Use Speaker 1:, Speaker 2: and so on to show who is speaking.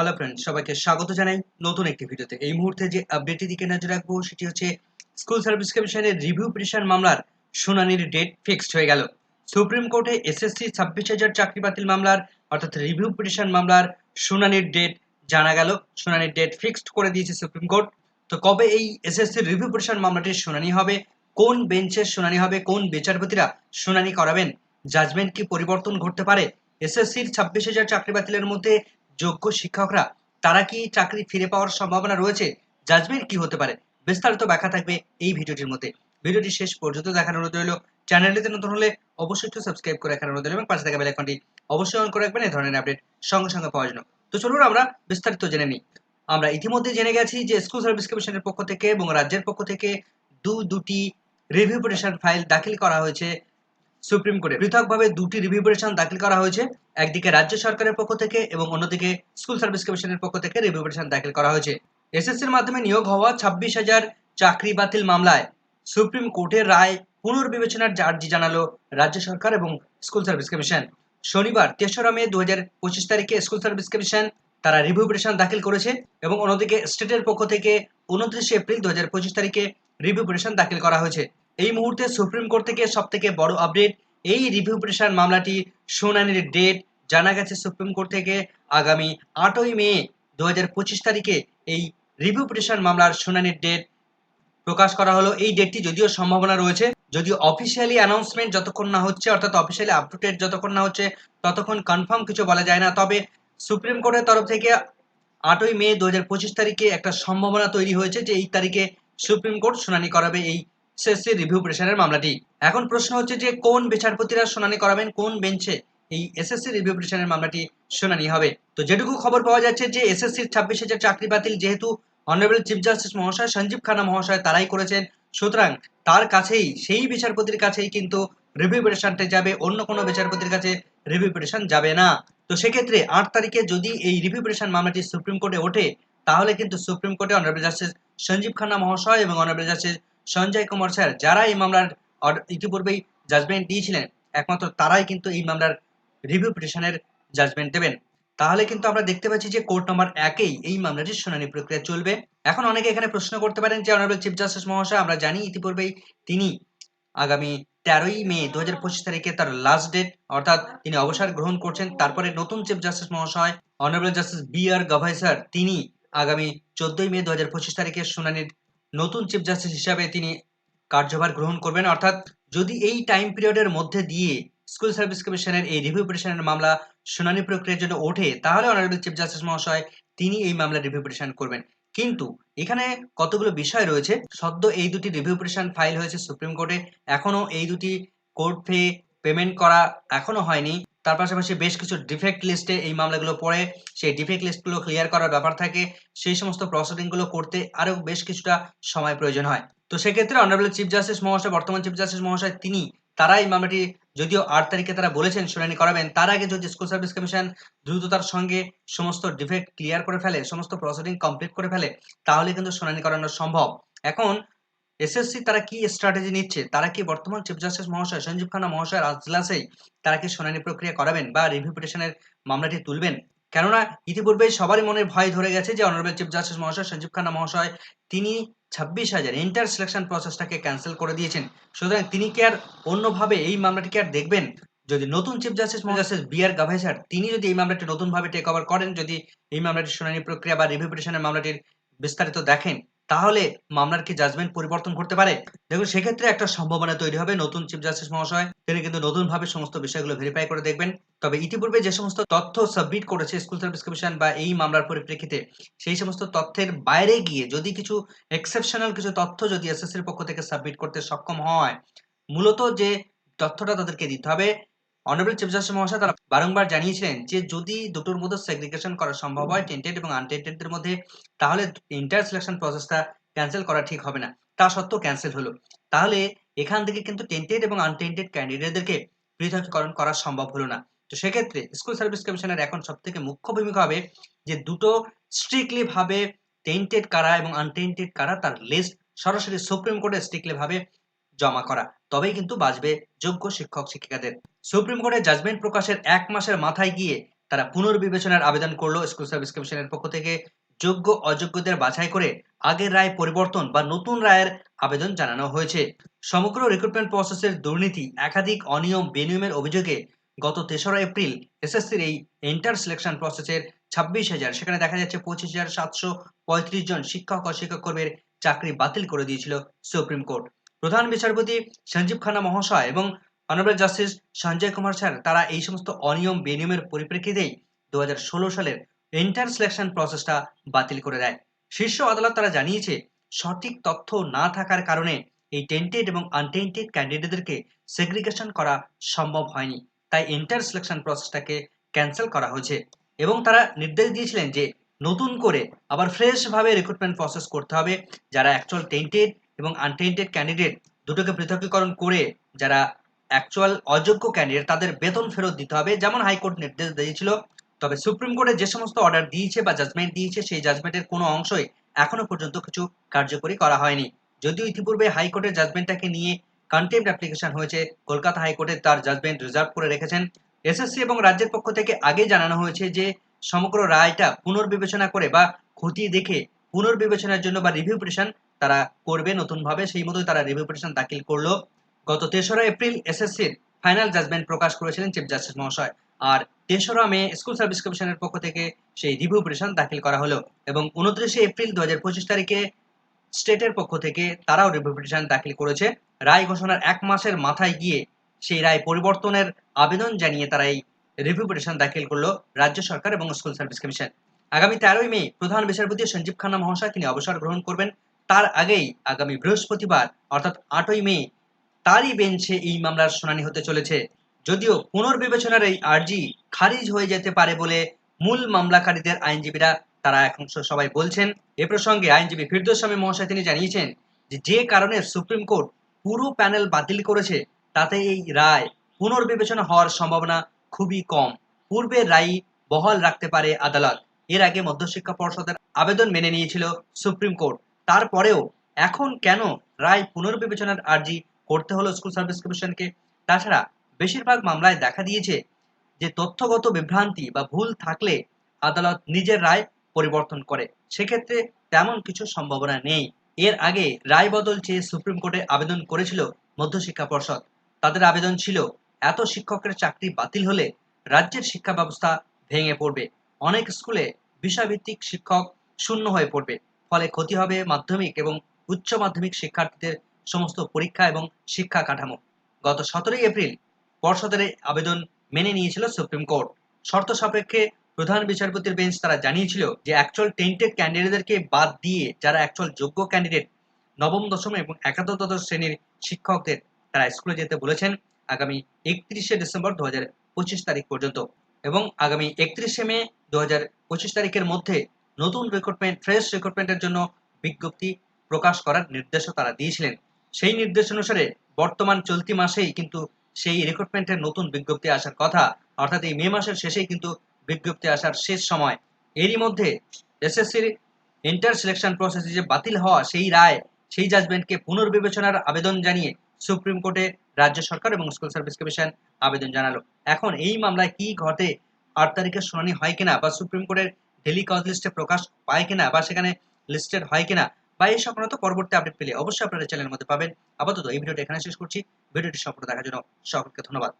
Speaker 1: Hello friend সবাইকে স্বাগত জানাই নতুন একটি ভিডিওতে। এই মুহূর্তে যে আপডেটের দিকে নজর রাখব, সেটি হচ্ছে স্কুল সার্ভিস কমিশনের রিভিউ পিটিশন মামলার শুনানির ডেট ফিক্সড হয়ে গেল। সুপ্রিম কোর্টে এসএসসি ছাব্বিশ হাজার চাকরি বাতিল মামলার, অর্থাৎ রিভিউ পিটিশন মামলার শুনানির ডেট জানা গেল। শুনানির ডেট ফিক্সড করে দিয়েছে সুপ্রিম কোর্ট তো কবে এই এসএসসি রিভিউ পিটিশন মামলাটির শুনানি হবে? কোন বেঞ্চের শুনানি হবে? কোন বিচারপতিরা শুনানি করাবেন? জাজমেন্ট কি পরিবর্তন ঘটতে পারে? এসএসসির ছাব্বিশ হাজার চাকরি বাতিলের মধ্যে যোগ্য শিক্ষকরা, তারা কি চাকরি ফিরে পাওয়ার সম্ভাবনা রয়েছে? জাজমেন্ট কি হতে পারে? বিস্তারিত ব্যাখ্যা থাকবে এই ভিডিওটির মধ্যে। ভিডিওটি শেষ পর্যন্ত দেখার অনুরোধ রইল। চ্যানেলটিতে নতুন হলে অবশ্যই একটু সাবস্ক্রাইব করে রাখার অনুরোধ এবং পাশে থাকা বেল আইকনটি অবশ্যই অন করে রাখবেন এই ধরনের আপডেট সঙ্গে সঙ্গে পাওয়ার জন্য। তো চলুন আমরা বিস্তারিত জেনে নিই। আমরা ইতিমধ্যে জেনে গেছি যে স্কুল সার্ভিস কমিশনের পক্ষ থেকে এবং রাজ্যের পক্ষ থেকে দু দুটি রিভিউ পিটিশন ফাইল দাখিল করা হয়েছে। সুপ্রিম কোর্টে। পৃথকভাবে দুটি রিভিউ পিটিশন দাখিল করা হয়েছে। একদিকে রাজ্য সরকারের পক্ষ থেকে এবং অন্যদিকে স্কুল সার্ভিস কমিশনের পক্ষ থেকে রিভিউ পিটিশন দাখিল করা হয়েছে। এসএসসির মাধ্যমে নিয়োগ হওয়া ছাব্বিশ হাজার চাকরি বাতিল মামলায় সুপ্রিম কোর্টের রায় পুনর্বিবেচনার আর্জি জানালো রাজ্য সরকার এবং স্কুল সার্ভিস কমিশন শনিবার তেসরা মে দু হাজার পঁচিশ তারিখে স্কুল সার্ভিস কমিশন তারা রিভিউ পিটিশন দাখিল করেছে এবং অন্যদিকে স্টেটের পক্ষ থেকে উনত্রিশে এপ্রিল দু হাজার পঁচিশ তারিখে রিভিউ পিটিশন দাখিল করা হয়েছে। এই মুহূর্তে সুপ্রিম কোর্ট থেকে সব থেকে বড় আপডেট এই রিভিউ পিটিশন মামলাটি শুনানির ডেট জানা গেছে সুপ্রিম কোর্ট থেকে আগামী আটই মে দু হাজার পঁচিশ তারিখে এই রিভিউ পিটিশন মামলার শুনানির ডেট প্রকাশ করা হলো। এই ডেটটি যদিও সম্ভাবনা রয়েছে, যদিও অফিসিয়ালি অ্যানাউন্সমেন্ট যতক্ষণ না হচ্ছে, অর্থাৎ অফিসিয়ালি আপডেট যতক্ষণ না হচ্ছে, ততক্ষণ কনফার্ম কিছু বলা যায় না। তবে সুপ্রিম কোর্টের তরফ থেকে আটই মে দু হাজার পঁচিশ তারিখে একটা সম্ভাবনা তৈরি হয়েছে যে এই তারিখে সুপ্রিম কোর্ট শুনানি করাবে এই এসএসসি রিভিউ পিটিশনের মামলাটি। এখন প্রশ্ন হচ্ছে যে, কোন বিচারপতিরা শুনানি করাবেন, কোন বেঞ্চে এই এসএসসি রিভিউ পিটিশনের মামলাটি শুনানি হবে? তো যেটুকু খবর পাওয়া যাচ্ছে যে, এসএসসির ছাব্বিশ হাজার চাকরি বাতিল যেহেতু অনারেবল চিফ জাস্টিস মহাশয় সঞ্জীব খান্না মহাশয় তারাই করেছেন, সুতরাং তার কাছেই, সেই বিচারপতির কাছেই কিন্তু রিভিউ পিটিশনটা যাবে, অন্য কোনো বিচারপতির কাছে রিভিউ পিটিশন যাবে না। তো সেক্ষেত্রে আট তারিখে যদি এই রিভিউ পিটিশন মামলাটি সুপ্রিম কোর্টে ওঠে, তাহলে কিন্তু সুপ্রিম কোর্টে অনারেবল জাস্টিস সঞ্জীব খান্না মহাশয় এবং honourable justice Sanjay Kumar sir, যারা এই মামলার ইতিপূর্বেই জাজমেন্ট দিয়েছিলেন, একমাত্র তারাই কিন্তু এই মামলার রিভিউ পিটিশনের জাজমেন্ট দেবেন। তাহলে কিন্তু আমরা দেখতে পাচ্ছি যে কোর্ট নম্বর একেই এই মামলাটির শুনানি প্রক্রিয়া চলবে। এখন অনেকে এখানে প্রশ্ন করতে পারেন যে অনারেবল চিফ জাস্টিস মহাশয়, আমরা জানি ইতিপূর্বেই তিনি আগামী তেরোই মে দু হাজার পঁচিশ তারিখে তার লাস্ট ডেট অর্থাৎ তিনি অবসর গ্রহণ করছেন। তারপরে নতুন চিফ জাস্টিস মহাশয় honourable justice B R Gavai sir তিনি আগামী চোদ্দই মে দু হাজার পঁচিশ তারিখে শুনানির নতুন চিফ জাস্টিস হিসাবে তিনি কার্যভার গ্রহণ করবেন। অর্থাৎ যদি এই টাইম পিরিয়ডের মধ্যে দিয়ে স্কুল সার্ভিস কমিশনের এই রিভিউ পিটিশনের মামলা শুনানি প্রক্রিয়ার জন্য ওঠে, তাহলে অনারেবল চিফ জাস্টিস মহাশয় তিনি এই মামলা রিভিউ পিটিশন করবেন। কিন্তু এখানে কতগুলো বিষয় রয়েছে? সদ্য এই দুটি রিভিউ পিটিশন ফাইল হয়েছে সুপ্রিম কোর্টে এখনও এই দুটি কোর্ট ফে পেমেন্ট করা এখনও হয়নি। তার পাশাপাশি বেশ কিছু ডিফেক্ট লিস্টে এই মামলাগুলো পড়ে। সেই ডিফেক্ট লিস্টগুলো ক্লিয়ার করার ব্যাপার থাকে। সেই সমস্ত প্রসিডিংগুলো করতে আরও বেশ কিছুটা সময় প্রয়োজন হয়। তো সেক্ষেত্রে অনারেবল চিফ জাস্টিস মহাশয়, বর্তমান চিফ জাস্টিস মহাশয় তিনি তারা এই মামলাটি যদিও আট তারিখে তারা বলেছেন শুনানি করাবেন, তার আগে যদি স্কুল সার্ভিস কমিশন দ্রুততার সঙ্গে সমস্ত ডিফেক্ট ক্লিয়ার করে ফেলে, সমস্ত প্রসিডিং কমপ্লিট করে ফেলে, তাহলে কিন্তু শুনানি করানো সম্ভব। এখন এসএসসি তারা কি স্ট্র্যাটেজি নিচ্ছে? তারা কি বর্তমান চিফ জাস্টিস মহাশয়, সঞ্জীব খান্না মহাশয়ের আজলাসেই তারা কি শুনানি প্রক্রিয়া করাবেন বা রিভিউ পিটিশনের মামলাটি তুলবেন? কেননা ইতিপূর্বে সবারই মনে ভয় ধরে গেছে যে অনারেবল চিফ জাস্টিস মহাশয়, সঞ্জীব খান্না মহাশয় তিনি ছাব্বিশ হাজার ইন্টার সিলেকশন প্রসেসটাকে ক্যান্সেল করে দিয়েছেন। সুতরাং তিনি কি আর অন্যভাবে এই মামলাটিকে আর দেখবেন? যদি নতুন chief justice justice B R Gavai sir তিনি যদি এই মামলাটি নতুনভাবে টেক ওভার করেন, যদি এই মামলাটির শুনানি প্রক্রিয়া বা রিভিউ পিটিশনের মামলাটির বিস্তারিত দেখেন তাহলে মামলার কি জাজমেন্ট পরিবর্তন করতে পারে? দেখুন, সেক্ষেত্রে একটা সম্ভাবনা তৈরি হবে নতুন চিফ জাস্টিস মহাশয়। তিনি কিন্তু নতুনভাবে সমস্ত বিষয়গুলো ভেরিফাই করে দেখবেন। তবে ইতিপূর্বে যে সমস্ত তথ্য সাবমিট করেছে স্কুল সার্ভিস কমিশন বা এই মামলার পরিপ্রেক্ষিতে, সেই সমস্ত তথ্যের বাইরে গিয়ে যদি কিছু এক্সেপশনাল কিছু তথ্য যদি এসএসসির পক্ষ থেকে সাবমিট করতে সক্ষম হয়, মূলত যে তথ্যটা তাদেরকে দিতে হবে অনারেবল চিফ জাস্টিস মহাশয়, তারা বারংবার জানিয়েছিলেন যে যদি দুটোর মধ্যে সেগ্রিগেশন করা সম্ভব হয় টেন্টেড এবং আনটেন্টেডদের মধ্যে, তাহলে ইন্টার সিলেকশন প্রসেসটা ক্যান্সেল করা ঠিক হবে না। তা সত্ত্বেও ক্যান্সেল হলো। তাহলে এখান থেকে কিন্তু টেন্টেড এবং আনটেন্টেড ক্যান্ডিডেটদেরকে পৃথকীকরণ করা সম্ভব হলো না। তো সেক্ষেত্রে স্কুল সার্ভিস কমিশনের এখন সব থেকে মুখ্য ভূমিকা হবে যে দুটো স্ট্রিক্টলি ভাবে টেন্টেড কারা এবং আনটেন্টেড কারা তার লিস্ট সরাসরি সুপ্রিম কোর্টে স্ট্রিক্টলি ভাবে জমা করা। তবেই কিন্তু বাঁচবে যোগ্য শিক্ষক শিক্ষিকাদের সুপ্রিম কোর্টের জাজমেন্ট প্রকাশের এক মাসের মাথায় গিয়ে তারা পুনর্বিবেচনার আবেদন করল স্কুল সার্ভিস কমিশনের পক্ষ থেকে। যোগ্য, অযোগ্যদের বাছাই করে আগের রায় পরিবর্তন বা নতুন রায়ের আবেদন জানানো হয়েছে। সমগ্র রিক্রুটমেন্ট প্রসেসের দুর্নীতি, একাধিক অনিয়ম, বেনিয়মের অভিযোগে গত তেসরা এপ্রিল এসএসসির এই এন্টার সিলেকশন প্রসেসের ছাব্বিশ হাজার, সেখানে দেখা যাচ্ছে পঁচিশ হাজার সাতশো পঁয়ত্রিশ জন শিক্ষক ও শিক্ষক কর্মীর চাকরি বাতিল করে দিয়েছিল সুপ্রিম কোর্ট। প্রধান বিচারপতি সঞ্জীব খান্না মহাশয় এবং honourable justice Sanjay Kumar sir তারা এই সমস্ত অনিয়ম, বেনিয়মের পরিপ্রেক্ষিতেই দু হাজার ষোলো সালের এন্টার সিলেকশন প্রসেসটা বাতিল করে দেয়। শীর্ষ আদালত তারা জানিয়েছে, সঠিক তথ্য না থাকার কারণে এই টেন্টেড এবং আনটেন্টেড ক্যান্ডিডেটদেরকে সেগ্রিগেশন করা সম্ভব হয়নি। তাই এন্টার সিলেকশন প্রসেসটাকে ক্যান্সেল করা হয়েছে এবং তারা নির্দেশ দিয়েছিলেন যে নতুন করে আবার ফ্রেশভাবে রিক্রুটমেন্ট প্রসেস করতে হবে, যারা অ্যাকচুয়াল টেন্টেড এবং আনটেন্টেড ক্যান্ডিডেট দুটোকে পৃথকীকরণ করে, যারা অ্যাকচুয়াল অযোগ্য ক্যান্ডিডেট তাদের বেতন ফেরত দিতে হবে, যেমন হাইকোর্ট নির্দেশ দিয়েছিল। তবে সুপ্রিম কোর্টে যে সমস্ত অর্ডার দিয়েছে বা জাজমেন্ট দিয়েছে, সেই জাজমেন্টের কোনো অংশই এখনও পর্যন্ত কিছু কার্যকরী করা হয়নি। যদিও ইতিপূর্বে হাইকোর্টের জাজমেন্টটাকে নিয়ে কন্টেম্প অ্যাপ্লিকেশন হয়েছে, কলকাতা হাইকোর্টে তার জাজমেন্ট রিজার্ভ করে রেখেছেন। এসএসসি এবং রাজ্যের পক্ষ থেকে আগে জানানো হয়েছে যে, সমগ্র রায়টা পুনর্বিবেচনা করে বা খতিয়ে দেখে পুনর্বিবেচনার জন্য বা রিভিউ পিটিশন তারা করবে নতুনভাবে, সেই মতোই তারা রিভিউ পিটিশন দাখিল করল। গত তেসরা এপ্রিল এসএসসির ফাইনাল জাজমেন্ট প্রকাশ করেছিলেন চিফ জাস্টিস মহাশয়। আর তেসরা মে স্কুল সার্ভিস কমিশনের পক্ষ থেকে সেই রিভিউ পিটিশন দাখিল করা হলো এবং উনত্রিশে এপ্রিল দুই হাজার পঁচিশ তারিখে স্টেটের পক্ষ থেকে তারাও রিভিউ পিটিশন দাখিল করেছে। রায় ঘোষণার এক মাসের মাথায় গিয়ে সেই রায় পরিবর্তনের আবেদন জানিয়ে তারা এই রিভিউ পিটিশন দাখিল করল রাজ্য সরকার এবং স্কুল সার্ভিস কমিশন। আগামী তেরোই মে প্রধান বিচারপতি সঞ্জীব খান্না মহাশয় তিনি অবসর গ্রহণ করবেন। তার আগেই আগামী বৃহস্পতিবার, অর্থাৎ আটই মে তারই বেঞ্চে এই মামলার শুনানি হতে চলেছে। যদিও পুনর্বিবেচনার এই আর্জি খারিজ হয়ে যেতে পারে বলে মূল মামলাকারীদের আইনজীবীরা তারা এখন সবাই বলছেন। এ প্রসঙ্গে আইনজীবী ফিরদোস্বামী মহাশয় তিনি জানিয়েছেন যে যে কারণে সুপ্রিম কোর্ট পুরো প্যানেল বাতিল করেছে, তাতে এই রায় পুনর্বিবেচনা হওয়ার সম্ভাবনা খুবই কম। পূর্বের রায় বহাল রাখতে পারে আদালত। এর আগে মধ্যশিক্ষা পর্ষদের আবেদন মেনে নিয়েছিল সুপ্রিম কোর্ট। তারপরেও এখন কেন রায় পুনর্বিবেচনার আর্জি করতে হলো স্কুল সার্ভিস কমিশনকে তাছাড়া বেশিরভাগ মামলায় দেখা দিয়েছে যে তথ্যগত বিভ্রান্তি বা ভুল থাকলে আদালত নিজের রায় পরিবর্তন করে। সেক্ষেত্রে তেমন কিছু সম্ভাবনা নেই। এর আগে রায় বদল চেয়ে সুপ্রিম কোর্টে আবেদন করেছিল মধ্যশিক্ষা পর্ষদ। তাদের আবেদন ছিল, এত শিক্ষকের চাকরি বাতিল হলে রাজ্যের শিক্ষা ব্যবস্থা ভেঙে পড়বে। অনেক স্কুলে বিষয়ভিত্তিক শিক্ষক শূন্য হয়ে পড়বে। ফলে ক্ষতি হবে মাধ্যমিক এবং উচ্চ মাধ্যমিক শিক্ষার্থীদের সমস্ত পরীক্ষা এবং শিক্ষা কাঠামো। গত সতেরোই এপ্রিল পর্ষদের আবেদন মেনে নিয়েছিল সুপ্রিম কোর্ট। শর্ত সাপেক্ষে প্রধান বিচারপতির বেঞ্চ তারা জানিয়েছিল যে অ্যাকচুয়াল টেন্টেড ক্যান্ডিডেটদেরকে বাদ দিয়ে যারা অ্যাকচুয়াল যোগ্য ক্যান্ডিডেট নবম, দশম এবং একাদশ শ্রেণির শিক্ষকদের তারা স্কুলে যেতে বলেছেন আগামী একত্রিশে ডিসেম্বর দু হাজার পঁচিশ তারিখ পর্যন্ত এবং আগামী একত্রিশে মে দু হাজার পঁচিশ তারিখের মধ্যে নতুন রিক্রুটমেন্ট ফ্রেশ রিক্রুটমেন্টের জন্য বিজ্ঞপ্তি প্রকাশ করার নির্দেশও তারা দিয়েছিলেন। সেই নির্দেশ অনুসারে বর্তমান চলতি মাসেই কিন্তু সেই রিক্রুটমেন্টের নতুন বিজ্ঞপ্তি আসার কথা। অর্থাৎ এই মে মাসের শেষেই কিন্তু বিজ্ঞপ্তি আসার শেষ সময়। এরই মধ্যে এসএসসির ইন্টার সিলেকশন প্রসেসে যে বাতিল হওয়া সেই রায়, সেই জাজমেন্টকে পুনর্বিবেচনার আবেদন জানিয়ে সুপ্রিম কোর্টে রাজ্য সরকার এবং স্কুল সার্ভিস কমিশন আবেদন জানালো। এখন এই মামলায় কি ঘটে, আট তারিখে শুনানি হয় কিনা বা সুপ্রিম কোর্টের ডেলি কজ লিস্টে প্রকাশ পায় কিনা বা সেখানে লিস্টেড হয় কিনা বা এই সংক্রান্ত পরবর্তী আপডেট পেলে অবশ্যই আপনারা চ্যানেলের মধ্যে পাবেন। আপাতত এই ভিডিওটা এখানে শেষ করছি। ভিডিওটি সম্পূর্ণ দেখার জন্য সকলকে ধন্যবাদ।